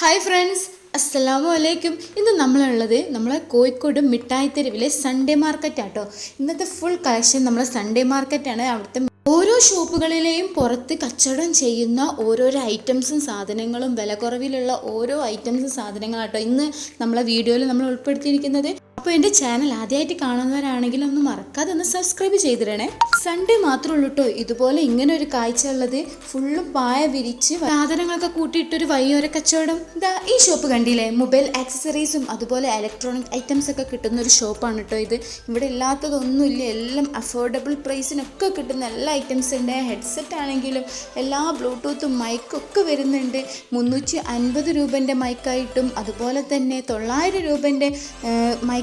Hi friends അസ്സലാമു അലൈക്കും ഇന്ന് നമ്മളുള്ളത് നമ്മളെ കോഴിക്കോട് മിഠായി തെരുവിലെ സൺഡേ മാർക്കറ്റ് ആട്ടോ. ഇന്നത്തെ ഫുൾ കളക്ഷൻ നമ്മളെ സൺഡേ മാർക്കറ്റാണ് അവിടുത്തെ ഓരോ ഷോപ്പുകളിലെയും പുറത്ത് കച്ചവടം ചെയ്യുന്ന ഓരോരോ ഐറ്റംസും സാധനങ്ങളും വില കുറവിലുള്ള ഓരോ ഐറ്റംസും സാധനങ്ങളാട്ടോ ഇന്ന് നമ്മളെ വീഡിയോയിൽ നമ്മൾ ഉൾപ്പെടുത്തിയിരിക്കുന്നത്. അപ്പോൾ എന്റെ ചാനൽ ആദ്യമായിട്ട് കാണുന്നവരാണെങ്കിൽ ഒന്ന് മറക്കാതെ ഒന്ന് സബ്സ്ക്രൈബ് ചെയ്തിടണേ. സൺഡേ മാത്രമേ ഉള്ളൂ കേട്ടോ ഇതുപോലെ ഇങ്ങനെ ഒരു കാഴ്ച ഉള്ളത്. ഫുള്ളും പായ വിരിച്ച് സാധനങ്ങളൊക്കെ കൂട്ടിയിട്ടൊരു വഴിയോര കച്ചവടം. ഇതാ ഈ ഷോപ്പ് കണ്ടില്ലേ? മൊബൈൽ ആക്സസറീസും അതുപോലെ ഇലക്ട്രോണിക് ഐറ്റംസ് ഒക്കെ കിട്ടുന്ന ഒരു ഷോപ്പാണ് കേട്ടോ ഇത്. ഇവിടെ ഇല്ലാത്തതൊന്നുമില്ല. എല്ലാം അഫോർഡബിൾ പ്രൈസിനൊക്കെ കിട്ടുന്ന എല്ലാ ഐറ്റംസ് ഉണ്ട്. ഹെഡ്സെറ്റ് ആണെങ്കിലും എല്ലാ ബ്ലൂടൂത്തും മൈക്കും ഒക്കെ വരുന്നുണ്ട്. മുന്നൂറ്റി അൻപത് രൂപന്റെ മൈക്കായിട്ടും അതുപോലെ തന്നെ തൊള്ളായിരം രൂപന്റെ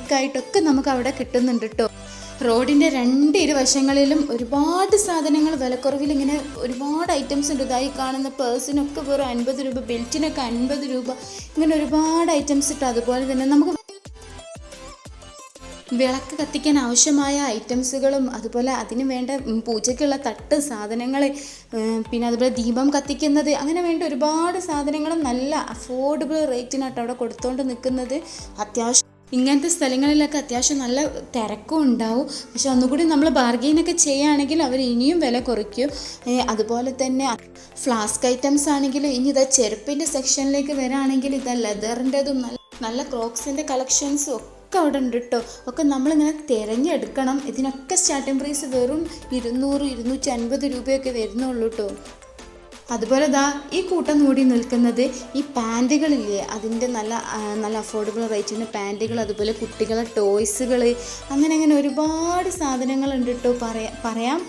മൈക്കായിട്ടൊക്കെ നമുക്ക് അവിടെ കിട്ടുന്നുണ്ട് കേട്ടോ റോഡിന്റെ രണ്ട് ഇരുവശങ്ങളിലും ഒരുപാട് സാധനങ്ങൾ വിലക്കുറവിൽ ഇങ്ങനെ ഒരുപാട് ഐറ്റംസ് ഉണ്ട്. ഇതായി കാണുന്ന പേഴ്സിനൊക്കെ വെറും അൻപത് രൂപ ബെൽറ്റിനൊക്കെ അൻപത് രൂപ ഇങ്ങനെ ഒരുപാട് ഐറ്റംസ് ഇട്ട് അതുപോലെ തന്നെ നമുക്ക് വിളക്ക് കത്തിക്കാൻ ആവശ്യമായ ഐറ്റംസുകളും അതുപോലെ അതിന് വേണ്ട പൂജയ്ക്കുള്ള തട്ട് സാധനങ്ങൾ പിന്നെ അതുപോലെ ദീപം കത്തിക്കുന്നത് അങ്ങനെ വേണ്ട ഒരുപാട് സാധനങ്ങളും നല്ല അഫോർഡബിൾ റേറ്റിനായിട്ട് അവിടെ കൊടുത്തുകൊണ്ട് നിൽക്കുന്നത് അത്യാവശ്യം ഇങ്ങനത്തെ സ്ഥലങ്ങളിലൊക്കെ അത്യാവശ്യം നല്ല തിരക്കും ഉണ്ടാവും. പക്ഷെ ഒന്നുകൂടി നമ്മൾ ബാർഗെയിനൊക്കെ ചെയ്യുകയാണെങ്കിൽ അവർ ഇനിയും വില കുറയ്ക്കും. അതുപോലെ തന്നെ ഫ്ലാസ്ക് ഐറ്റംസ് ആണെങ്കിൽ ഇനി ഇതാ ചെരുപ്പിന്റെ സെക്ഷനിലേക്ക് വരാണെങ്കിൽ ഇതാ ലെതറിന്റെതും നല്ല നല്ല ക്രോക്സിന്റെ കളക്ഷൻസും ഒക്കെ അവിടെ ഉണ്ട് കേട്ടോ ഒക്കെ നമ്മളിങ്ങനെ തിരഞ്ഞെടുക്കണം. ഇതിനൊക്കെ സ്റ്റാർട്ടിംഗ് പ്രൈസ് വെറും ഇരുന്നൂറ് ഇരുന്നൂറ്റി അൻപത് രൂപയൊക്കെ വരുന്നുള്ളൂ കേട്ടോ അതുപോലെ ദാ ഈ കൂട്ടം കൂടി നിൽക്കുന്നത് ഈ പാന്റുകളില്ലേ അതിന്റെ നല്ല നല്ല അഫോർഡബിൾ റേറ്റിന് പാന്റുകൾ അതുപോലെ കുട്ടികളെ ടോയ്സുകൾ അങ്ങനെ അങ്ങനെ ഒരുപാട് സാധനങ്ങളുണ്ട് കേട്ടോ പറയാം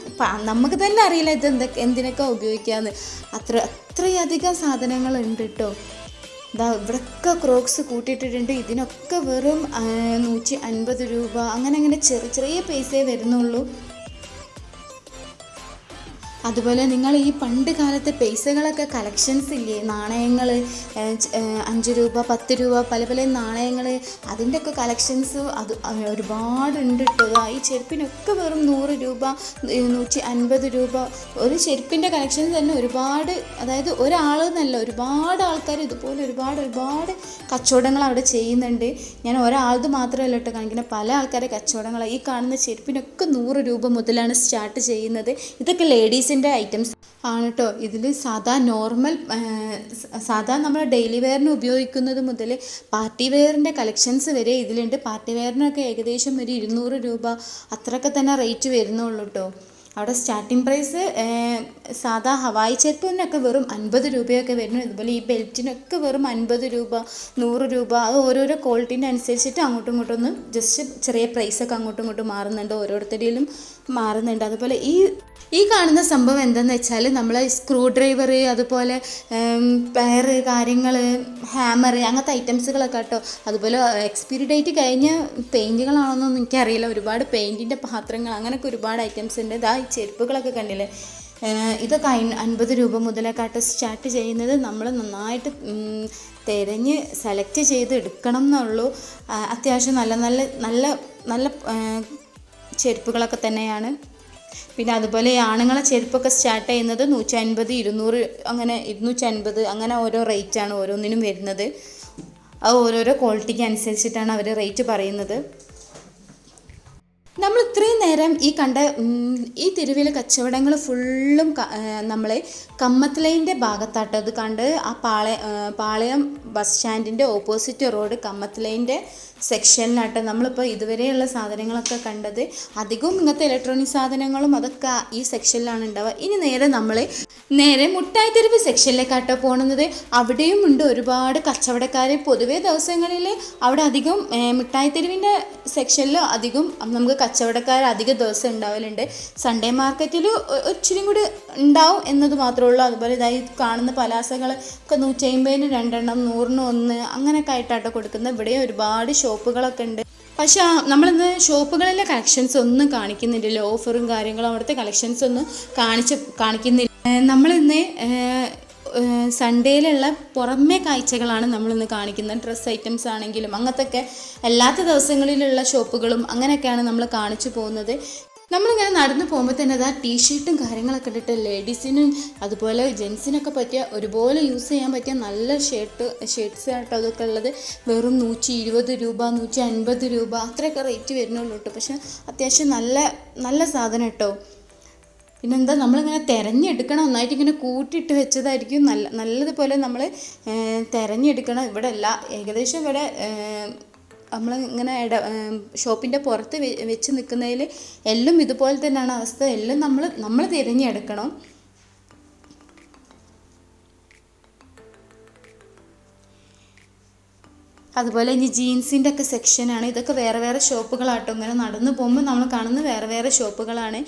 നമുക്ക് തന്നെ അറിയില്ല ഇത് എന്തൊക്കെ എന്തിനൊക്കെ ഉപയോഗിക്കാമെന്ന് അത്ര അത്രയധികം സാധനങ്ങളുണ്ട് കേട്ടോ ഇതാ ഇവിടൊക്കെ ക്രോക്സ് കൂട്ടിയിട്ടിട്ടുണ്ട്. ഇതിനൊക്കെ വെറും നൂറ്റി അൻപത് രൂപ അങ്ങനെ അങ്ങനെ ചെറിയ ചെറിയ പൈസയെ വരുന്നുള്ളൂ. അതുപോലെ നിങ്ങൾ ഈ പണ്ട് കാലത്തെ പൈസകളൊക്കെ കളക്ഷൻസ് ഇല്ലേ? നാണയങ്ങൾ അഞ്ച് രൂപ പത്ത് രൂപ പല പല നാണയങ്ങൾ അതിന്റെയൊക്കെ കളക്ഷൻസ് അത് ഒരുപാടുണ്ട് കേട്ടോ ഈ ചെരുപ്പിനൊക്കെ വെറും നൂറ് രൂപ നൂറ്റി അൻപത് രൂപ ഒരു ചെരുപ്പിന്റെ കളക്ഷൻസ് തന്നെ ഒരുപാട് അതായത് ഒരാൾ എന്നല്ല ഒരുപാട് ആൾക്കാർ ഇതുപോലെ ഒരുപാട് ഒരുപാട് കച്ചവടങ്ങൾ അവിടെ ചെയ്യുന്നുണ്ട്. ഞാൻ ഒരാളത് മാത്രമല്ല കേട്ടോ കാണിക്കുന്നത്. പല ആൾക്കാരെ കച്ചവടങ്ങൾ ഈ കാണുന്ന ചെരുപ്പിനൊക്കെ നൂറ് രൂപ മുതലാണ് സ്റ്റാർട്ട് ചെയ്യുന്നത്. ഇതൊക്കെ ലേഡീസിന്റെ ഐറ്റംസ് ആണ് കേട്ടോ ഇതിൽ സാധാ നോർമൽ സാധാ നമ്മൾ ഡെയിലി വെയറിന് ഉപയോഗിക്കുന്നത് മുതൽ പാർട്ടി വെയറിന്റെ കളക്ഷൻസ് വരെ ഇതിലുണ്ട്. പാർട്ടി വെയറിനൊക്കെ ഏകദേശം ഒരു ഇരുന്നൂറ് രൂപ അത്രയൊക്കെ തന്നെ റേറ്റ് വരുന്നുള്ളൂ കേട്ടോ അവിടെ സ്റ്റാർട്ടിംഗ് പ്രൈസ് സാധാ ഹവായി ചെരുപ്പിനൊക്കെ വെറും അൻപത് രൂപയൊക്കെ വരുന്നു. ഇതുപോലെ ഈ ബെൽറ്റിനൊക്കെ വെറും അൻപത് രൂപ നൂറ് രൂപ അത് ഓരോരോ ക്വാളിറ്റീന്റെ അനുസരിച്ചിട്ട് അങ്ങോട്ടും ഇങ്ങോട്ടും ഒന്ന് ജസ്റ്റ് ചെറിയ പ്രൈസൊക്കെ അങ്ങോട്ടും ഇങ്ങോട്ടും മാറുന്നുണ്ട്. ഓരോരുത്തരിലും മാറുന്നുണ്ട്. അതുപോലെ ഈ ഈ കാണുന്ന സംഭവം എന്താണെന്ന് വെച്ചാൽ നമ്മൾ സ്ക്രൂ ഡ്രൈവർ അതുപോലെ പെയർ കാര്യങ്ങൾ ഹാമർ അങ്ങനത്തെ ഐറ്റംസുകളൊക്കെ കേട്ടോ. അതുപോലെ എക്സ്പീരി ഡേറ്റ് കഴിഞ്ഞ പെയിന്റുകളാണെന്നൊന്നും എനിക്കറിയില്ല. ഒരുപാട് പെയിന്റിന്റെ പാത്രങ്ങൾ അങ്ങനെയൊക്കെ ഒരുപാട് ഐറ്റംസ് ഉണ്ട്. ഇതാ ചെരുപ്പുകളൊക്കെ കണ്ടില്ലേ? ഇതൊക്കെ അൻപത് രൂപ മുതലേക്കാട്ട് സ്റ്റാർട്ട് ചെയ്യുന്നത് നമ്മൾ നന്നായിട്ട് തിരഞ്ഞ് സെലക്ട് ചെയ്ത് എടുക്കണം എന്നുള്ളൂ. അത്യാവശ്യം നല്ല നല്ല നല്ല നല്ല ചെരുപ്പുകളൊക്കെ തന്നെയാണ്. പിന്നെ അതുപോലെ ഈ ആണുങ്ങളെ ചെരുപ്പൊക്കെ സ്റ്റാർട്ട് ചെയ്യുന്നത് നൂറ്റി അൻപത് ഇരുന്നൂറ് അങ്ങനെ ഇരുന്നൂറ്റി അൻപത് അങ്ങനെ ഓരോ റേറ്റാണ് ഓരോന്നിനും വരുന്നത്. അത് ഓരോരോ ക്വാളിറ്റിക്ക് അനുസരിച്ചിട്ടാണ് അവർ റേറ്റ് പറയുന്നത്. നമ്മൾ ഇത്രയും നേരം ഈ കണ്ട ഈ തെരുവിലെ കച്ചവടങ്ങൾ ഫുള്ളും നമ്മൾ കമ്മത്തലൈന്റെ ഭാഗത്താട്ടോ. അത് കണ്ട് ആ പാളയ പാളയം ബസ് സ്റ്റാൻഡിന്റെ ഓപ്പോസിറ്റ് റോഡ് കമ്മത്തലൈന്റെ സെക്ഷനിലാട്ടോ. നമ്മളിപ്പോൾ ഇതുവരെയുള്ള സാധനങ്ങളൊക്കെ കണ്ടത് അധികവും ഇങ്ങനത്തെ ഇലക്ട്രോണിക് സാധനങ്ങളും അതൊക്കെ ഈ സെക്ഷനിലാണ് ഉണ്ടാവുക. ഇനി നേരെ നമ്മൾ നേരെ മുട്ടായി തെരുവ് സെക്ഷനിലേക്കാട്ടോ പോകുന്നത് അവിടെയും ഉണ്ട് ഒരുപാട് കച്ചവടക്കാർ പൊതുവേ ദിവസങ്ങളിൽ അവിടെ അധികം മിഠായി തെരുവിന്റെ സെക്ഷനിൽ അധികം നമുക്ക് കച്ചവടക്കാർ അധിക ദിവസം ഉണ്ടാവലുണ്ട്. സൺഡേ മാർക്കറ്റിൽ ഒച്ചിരി കൂടി ഉണ്ടാവും എന്നത് മാത്രമേ ഉള്ളൂ അതുപോലെ ഇതായി കാണുന്ന പലാസകൾ ഒക്കെ നൂറ്റി അമ്പതിന് രണ്ടെണ്ണം നൂറിന് ഒന്ന് അങ്ങനെയൊക്കെ ആയിട്ടാട്ടോ കൊടുക്കുന്നത്. ഇവിടെ ഒരുപാട് ഷോപ്പുകളൊക്കെ ഉണ്ട്. പക്ഷെ നമ്മളിന്ന് ഷോപ്പുകളിലെ കളക്ഷൻസ് ഒന്നും കാണിക്കുന്നില്ലല്ലോ. ഓഫറും കാര്യങ്ങളും അവിടുത്തെ കളക്ഷൻസ് ഒന്നും കാണിച്ച് കാണിക്കുന്നില്ല. നമ്മളിന്ന് സൺഡേയിലുള്ള പുറമേ കാഴ്ചകളാണ് നമ്മളിന്ന് കാണിക്കുന്നത്. ഡ്രസ്സ് ഐറ്റംസ് ആണെങ്കിലും അങ്ങനത്തെ ഒക്കെ അല്ലാത്ത ദിവസങ്ങളിലുള്ള ഷോപ്പുകളും അങ്ങനെയൊക്കെയാണ് നമ്മൾ കാണിച്ചു പോകുന്നത്. നമ്മളിങ്ങനെ നടന്നു പോകുമ്പോൾ തന്നെ അതാ ടീഷർട്ടും കാര്യങ്ങളൊക്കെ ഇട്ടിട്ട് ലേഡീസിനും അതുപോലെ ജെൻസിനൊക്കെ പറ്റിയ ഒരുപോലെ യൂസ് ചെയ്യാൻ പറ്റിയ നല്ല ഷർട്ട് ഷർട്ട്സ് ആയിട്ടോ അതൊക്കെ ഉള്ളത്. വെറും നൂറ്റി ഇരുപത് രൂപ നൂറ്റി അൻപത് രൂപ അത്രയൊക്കെ റേറ്റ് വരുന്നുള്ളൂ കേട്ടോ. പക്ഷെ അത്യാവശ്യം നല്ല നല്ല സാധനം കേട്ടോ. പിന്നെന്താ നമ്മളിങ്ങനെ തിരഞ്ഞെടുക്കണം. ഒന്നായിട്ട് ഇങ്ങനെ കൂട്ടിയിട്ട് വെച്ചതായിരിക്കും നല്ല നല്ലതുപോലെ നമ്മൾ തിരഞ്ഞെടുക്കണം. ഇവിടെ എല്ലാ ഏകദേശം ഇവിടെ നമ്മൾ ഇങ്ങനെ ഇട ഷോപ്പിന്റെ പുറത്ത് വെച്ച് നിൽക്കുന്നതിൽ എല്ലാം ഇതുപോലെ തന്നെയാണ് അവസ്ഥ. എല്ലാം നമ്മൾ നമ്മൾ തിരഞ്ഞെടുക്കണം. അതുപോലെ ഇനി ജീൻസിന്റെ ഒക്കെ സെക്ഷനാണ്. ഇതൊക്കെ വേറെ വേറെ ഷോപ്പുകളാട്ടോ. ഇങ്ങനെ നടന്നു പോകുമ്പോൾ നമ്മൾ കാണുന്ന വേറെ വേറെ ഷോപ്പുകളാണ്.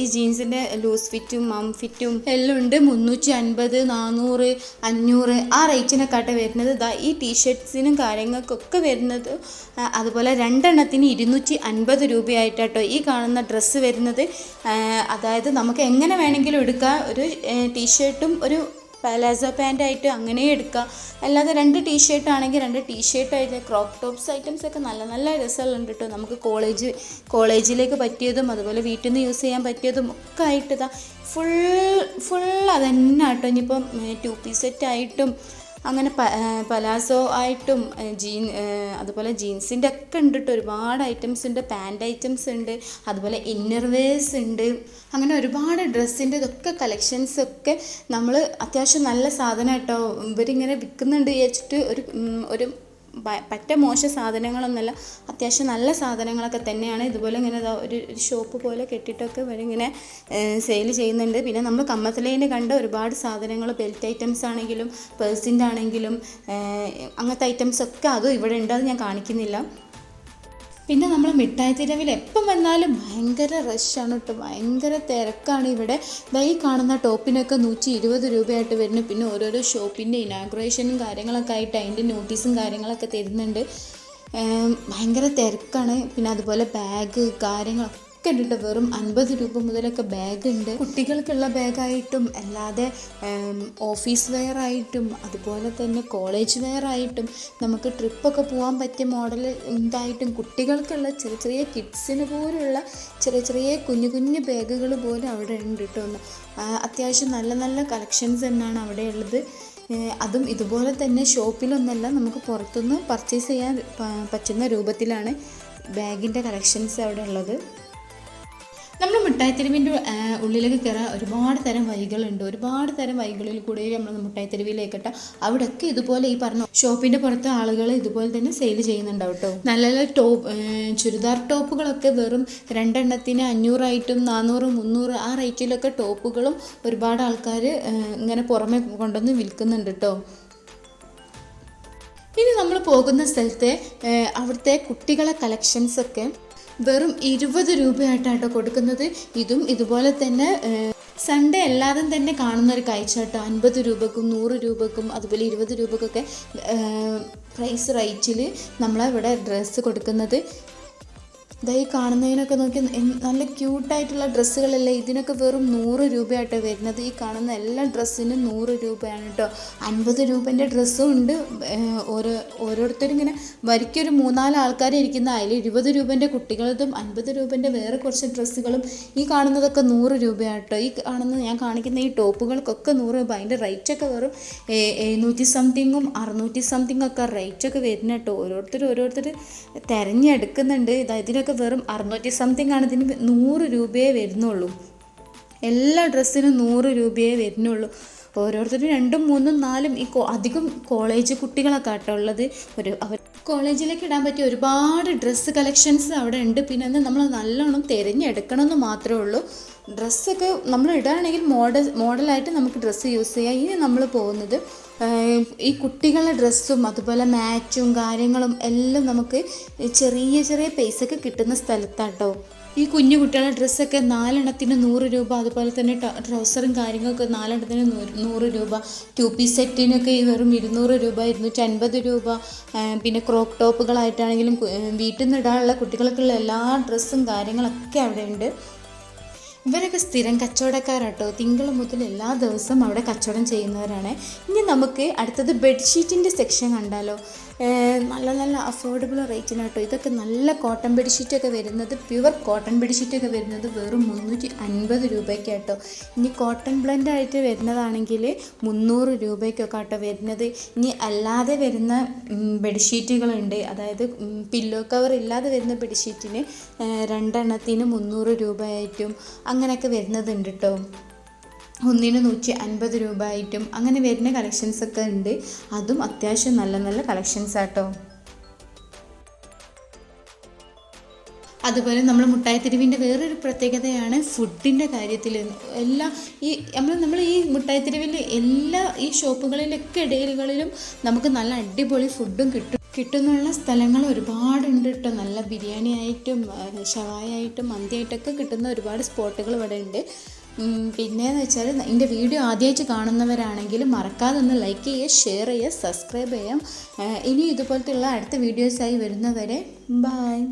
ഈ ജീൻസിന്റെ ലൂസ് ഫിറ്റും മം ഫിറ്റും എല്ലാം ഉണ്ട്. മുന്നൂറ്റി അൻപത് നാനൂറ് അഞ്ഞൂറ്. ആ റേറ്റിനൊക്കെ വരുന്നത് ഇതാ ഈ ടീഷർട്ട്സിനും കാര്യങ്ങൾക്കൊക്കെ വരുന്നത് അതുപോലെ രണ്ടെണ്ണത്തിന് ഇരുന്നൂറ്റി അൻപത് രൂപയായിട്ടാട്ടോ ഈ കാണുന്ന ഡ്രസ്സ് വരുന്നത്. അതായത് നമുക്ക് എങ്ങനെ വേണമെങ്കിലും എടുക്കാം. ഒരു ടീഷർട്ടും ഒരു പലാസോ പാന്റായിട്ട് അങ്ങനെ എടുക്കാം. അല്ലാതെ രണ്ട് ടീഷർട്ട് ആണെങ്കിൽ രണ്ട് ടീഷർട്ടായിട്ട് ക്രോപ്പ് ടോപ്സ് ഐറ്റംസ് ഒക്കെ നല്ല നല്ല രസമുണ്ട് കേട്ടോ നമുക്ക് കോളേജ് കോളേജിലേക്ക് പറ്റിയതും അതുപോലെ വീട്ടിൽ നിന്ന് യൂസ് ചെയ്യാൻ പറ്റിയതും ഒക്കെ ആയിട്ട് ഇതാ. ഫുൾ ഫുൾ അതന്നെ കേട്ടോ ഇനിയിപ്പം ടു പീസ് സെറ്റ് ആയിട്ടും അങ്ങനെ പ പലാസോ ആയിട്ടും ജീൻ അതുപോലെ ജീൻസിന്റെ ഒക്കെ ഉണ്ട് ഒരുപാട് ഐറ്റംസ് ഉണ്ട്. പാന്റ് ഐറ്റംസ് ഉണ്ട്. അതുപോലെ ഇന്നർ വേഴ്സ് ഉണ്ട്. അങ്ങനെ ഒരുപാട് ഡ്രസ്സിന്റെ ഇതൊക്കെ കളക്ഷൻസ് ഒക്കെ നമ്മൾ അത്യാവശ്യം നല്ല സാധനം കേട്ടോ ഇവരിങ്ങനെ വിൽക്കുന്നുണ്ട് വിചാരിച്ചിട്ട് ഒരു ഒരു പറ്റ മോശ സാധനങ്ങളൊന്നുമല്ല. അത്യാവശ്യം നല്ല സാധനങ്ങളൊക്കെ തന്നെയാണ്. ഇതുപോലെ ഇങ്ങനെ ഒരു ഷോപ്പ് പോലെ കെട്ടിയിട്ടൊക്കെ ഇവരിങ്ങനെ സെയിൽ ചെയ്യുന്നുണ്ട്. പിന്നെ നമ്മൾ കമ്മത്തിലേന് കണ്ട ഒരുപാട് സാധനങ്ങൾ ബെൽറ്റ് ഐറ്റംസ് ആണെങ്കിലും പേഴ്സിന്റെ ആണെങ്കിലും അങ്ങനത്തെ ഐറ്റംസ് ഒക്കെ അതും ഇവിടെ ഉണ്ട്. അത് ഞാൻ കാണിക്കുന്നില്ല. പിന്നെ നമ്മൾ മിഠായി തെരുവിൽ എപ്പം വന്നാലും ഭയങ്കര റഷാണ് കേട്ടോ ഭയങ്കര തിരക്കാണ് ഇവിടെ. ഈ കാണുന്ന ടോപ്പിനൊക്കെ നൂറ്റി ഇരുപത് രൂപയായിട്ട് വരുന്നു. പിന്നെ ഓരോരോ ഷോപ്പിന്റെ ഇനാഗ്രേഷനും കാര്യങ്ങളൊക്കെ ആയിട്ട് അതിന്റെ നോട്ടീസും കാര്യങ്ങളൊക്കെ തരുന്നുണ്ട്. ഭയങ്കര തിരക്കാണ്. പിന്നെ അതുപോലെ ബാഗ് കാര്യങ്ങളൊക്കെ ഉണ്ട് കേട്ടോ വെറും അൻപത് രൂപ മുതലൊക്കെ ബാഗ് ഉണ്ട് കുട്ടികൾക്കുള്ള ബാഗായിട്ടും അല്ലാതെ ഓഫീസ് വെയർ ആയിട്ടും അതുപോലെ തന്നെ കോളേജ് വെയർ ആയിട്ടും നമുക്ക് ട്രിപ്പൊക്കെ പോകാൻ പറ്റിയ മോഡൽ ഉണ്ടായിട്ടും കുട്ടികൾക്കുള്ള ചെറിയ ചെറിയ കിഡ്സിന് പോലുള്ള ചെറിയ ചെറിയ കുഞ്ഞു കുഞ്ഞു ബാഗുകൾ പോലും അവിടെ ഉണ്ട് കേട്ടോ. അത്യാവശ്യം നല്ല നല്ല കളക്ഷൻസ് തന്നെയാണ് അവിടെ ഉള്ളത്. അതും ഇതുപോലെ തന്നെ ഷോപ്പിലൊന്നല്ല നമുക്ക് പുറത്തുനിന്ന് പർച്ചേസ് ചെയ്യാൻ പറ്റുന്ന രൂപത്തിലാണ് ബാഗിന്റെ കളക്ഷൻസ് അവിടെ ഉള്ളത്. നമ്മൾ മിഠായിത്തെരുവിന്റെ ഉള്ളിലേക്ക് കയറാൻ ഒരുപാട് തരം വഴികളുണ്ട്. ഒരുപാട് തരം വഴികളിൽ കൂടെ നമ്മൾ മിഠായിത്തെരുവിലേക്കിട്ട അവിടെയൊക്കെ ഇതുപോലെ ഈ പറഞ്ഞ ഷോപ്പിന്റെ പുറത്ത് ആളുകൾ ഇതുപോലെ തന്നെ സെയിൽ ചെയ്യുന്നുണ്ടാവും കേട്ടോ നല്ല നല്ല ടോപ്പ് ചുരിദാർ ടോപ്പുകളൊക്കെ വെറും രണ്ടെണ്ണത്തിന് അഞ്ഞൂറായിട്ടും നാനൂറ് മുന്നൂറ് ആ റേറ്റിലൊക്കെ ടോപ്പുകളും ഒരുപാട് ആൾക്കാർ ഇങ്ങനെ പുറമെ കൊണ്ടുവന്ന് വിൽക്കുന്നുണ്ട് കേട്ടോ ഇനി നമ്മൾ പോകുന്ന സ്ഥലത്തെ അവിടുത്തെ കുട്ടികളെ കളക്ഷൻസ് ഒക്കെ വെറും ഇരുപത് രൂപയായിട്ടാട്ടോ കൊടുക്കുന്നത്. ഇതും ഇതുപോലെ തന്നെ സൺഡേ അല്ലാതെ തന്നെ കാണുന്ന ഒരു കാഴ്ച അൻപത് രൂപക്കും നൂറ് രൂപക്കും അതുപോലെ ഇരുപത് രൂപക്കൊക്കെ പ്രൈസ് റേറ്റിൽ നമ്മളിവിടെ ഡ്രസ്സ് കൊടുക്കുന്നത്. ഈ കാണുന്നതിനൊക്കെ നോക്കി നല്ല ക്യൂട്ടായിട്ടുള്ള ഡ്രസ്സുകളല്ലേ? ഇതിനൊക്കെ വെറും നൂറ് രൂപയായിട്ടോ വരുന്നത്. ഈ കാണുന്ന എല്ലാ ഡ്രസ്സിനും നൂറ് രൂപയാണ് കേട്ടോ അൻപത് രൂപേന്റെ ഡ്രസ്സും ഉണ്ട്. ഓരോ ഓരോരുത്തരും ഇങ്ങനെ വരിക്കൊരു മൂന്നാൽ ആൾക്കാർ ഇരിക്കുന്ന അതിൽ ഇരുപത് രൂപേന്റെ കുട്ടികളതും അൻപത് രൂപേന്റെ വേറെ കുറച്ച് ഡ്രസ്സുകളും ഈ കാണുന്നതൊക്കെ നൂറ് രൂപയാട്ടോ ഈ കാണുന്ന ഞാൻ കാണിക്കുന്ന ഈ ടോപ്പുകൾക്കൊക്കെ നൂറ് രൂപ. അതിന്റെ റേറ്റൊക്കെ വെറും എഴുന്നൂറ്റി സംതിങ്ങും അറുന്നൂറ്റി സംതിങ്ങൊക്കെ റേറ്റൊക്കെ വരുന്ന കേട്ടോ ഓരോരുത്തർ ഓരോരുത്തർ തിരഞ്ഞെടുക്കുന്നുണ്ട്. ഇതാ ഇതിനൊക്കെ വെറും അറുന്നൂറ്റി സംതിങ് ആണ്. ഇതിന് നൂറ് രൂപയേ വരുന്നുള്ളൂ. എല്ലാ ഡ്രസ്സിനും നൂറ് രൂപയേ വരുന്നുള്ളൂ. ഓരോരുത്തരും രണ്ടും മൂന്നും നാലും ഈ അധികം കോളേജ് കുട്ടികളൊക്കെ ആട്ടോ ഉള്ളത്. ഒരു അവർ കോളേജിലേക്ക് ഇടാൻ പറ്റിയ ഒരുപാട് ഡ്രസ്സ് കളക്ഷൻസ് അവിടെ ഉണ്ട്. പിന്നെ അത് നമ്മൾ നല്ലോണം തിരഞ്ഞെടുക്കണമെന്ന് മാത്രമേ ഉള്ളൂ. ഡ്രസ്സൊക്കെ നമ്മൾ ഇടുകയാണെങ്കിൽ മോഡൽ മോഡലായിട്ട് നമുക്ക് ഡ്രസ്സ് യൂസ് ചെയ്യാം. ഇനി നമ്മൾ പോകുന്നത് ഈ കുട്ടികളുടെ ഡ്രസ്സും അതുപോലെ മാച്ചും കാര്യങ്ങളും എല്ലാം നമുക്ക് ചെറിയ ചെറിയ പൈസക്ക് കിട്ടുന്ന സ്ഥലത്താട്ടോ. ഈ കുഞ്ഞു കുട്ടികളുടെ ഡ്രസ്സൊക്കെ നാലെണ്ണത്തിന് നൂറ് രൂപ അതുപോലെ തന്നെ ട്രൗസറും കാര്യങ്ങളൊക്കെ നാലെണ്ണത്തിന് നൂറ് രൂപ ടു പീസ് സെറ്റിനൊക്കെ വെറും ഇരുന്നൂറ് രൂപ ഇരുന്നൂറ്റി അൻപത് രൂപ പിന്നെ ക്രോപ്പ് ടോപ്പുകളായിട്ടാണെങ്കിലും വീട്ടിൽ നിന്ന് ഇടാനുള്ള കുട്ടികൾക്കുള്ള എല്ലാ ഡ്രസ്സും കാര്യങ്ങളൊക്കെ അവിടെ ഉണ്ട് ഇവരൊക്കെ സ്ഥിരം കച്ചവടക്കാരാട്ടോ. തിങ്കൾ മുതൽ എല്ലാ ദിവസവും അവിടെ കച്ചവടം ചെയ്യുന്നവരാണ്. ഇനി നമുക്ക് അടുത്തത് ബെഡ്ഷീറ്റിന്റെ സെക്ഷൻ കണ്ടാലോ. നല്ല നല്ല അഫോർഡബിൾ റേറ്റിന് കേട്ടോ ഇതൊക്കെ നല്ല കോട്ടൺ ബെഡ്ഷീറ്റൊക്കെ വരുന്നത് പ്യുവർ കോട്ടൺ ബെഡ്ഷീറ്റൊക്കെ വരുന്നത് വെറും മുന്നൂറ്റി അൻപത് രൂപയ്ക്ക് കേട്ടോ ഇനി കോട്ടൺ ബ്ലെൻഡ് ആയിട്ട് വരുന്നതാണെങ്കിൽ മുന്നൂറ് രൂപയ്ക്കൊക്കെ കേട്ടോ വരുന്നത്. ഇനി അല്ലാതെ വരുന്ന ബെഡ്ഷീറ്റുകളുണ്ട് അതായത് പില്ലോ കവർ ഇല്ലാതെ വരുന്ന ബെഡ്ഷീറ്റിന് രണ്ടെണ്ണത്തിന് മുന്നൂറ് രൂപയായിട്ടും അങ്ങനെയൊക്കെ വരുന്നതുണ്ട് കേട്ടോ ഒന്നിന് നൂറ്റി അൻപത് രൂപ ആയിട്ടും അങ്ങനെ വരുന്ന കളക്ഷൻസ് ഒക്കെ ഉണ്ട്. അതും അത്യാവശ്യം നല്ല നല്ല കളക്ഷൻസ് ആട്ടോ. അതുപോലെ നമ്മൾ മുട്ടായിത്തെരുവിന്റെ വേറൊരു പ്രത്യേകതയാണ് ഫുഡിന്റെ കാര്യത്തിൽ എല്ലാ ഈ നമ്മൾ നമ്മൾ ഈ മുട്ടായിത്തെരുവിന്റെ എല്ലാ ഈ ഷോപ്പുകളിലൊക്കെ ഇടയിലുകളിലും നമുക്ക് നല്ല അടിപൊളി ഫുഡും കിട്ടും. കിട്ടുന്നുള്ള സ്ഥലങ്ങൾ ഒരുപാടുണ്ട് കേട്ടോ നല്ല ബിരിയാണി ആയിട്ടും ഷവായ ആയിട്ടും മന്തി ആയിട്ടൊക്കെ കിട്ടുന്ന ഒരുപാട് സ്പോട്ടുകൾ ഇവിടെ ഉണ്ട് പിന്നെയെന്ന് വെച്ചാൽ എന്റെ വീഡിയോ ആദ്യമായിട്ട് കാണുന്നവരാണെങ്കിൽ മറക്കാതെ ഒന്ന് ലൈക്ക് ചെയ്യുക ഷെയർ ചെയ്യുക. സബ്സ്ക്രൈബ് ചെയ്യാം ഇനി ഇതുപോലത്തെയുള്ള അടുത്ത വീഡിയോസായി വരുന്നവരെ ബായ്